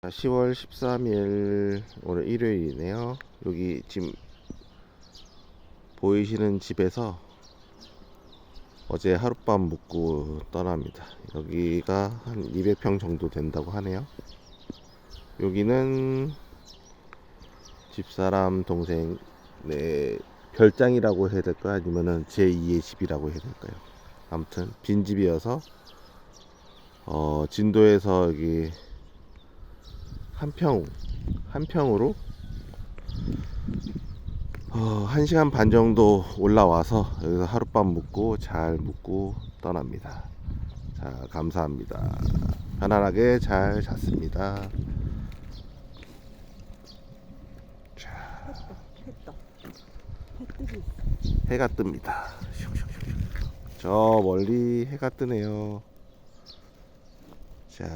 자, 10월 13일 오늘 일요일이네요. 여기 지금 보이시는 집에서 어제 하룻밤 묵고 떠납니다. 여기가 한 200평 정도 된다고 하네요. 여기는 집사람 동생 네 별장이라고 해야 될까요? 아니면은 제2의 집이라고 해야 될까요? 아무튼 빈 집이어서 어 진도에서 여기 한 평, 한 평으로 어, 한 시간 반 정도 올라와서 여기서 하룻밤 묵고 잘 묵고 떠납니다. 자, 감사합니다. 편안하게 잘 잤습니다. 뜨고 해가 뜹니다. 저 멀리 해가 뜨네요. 자,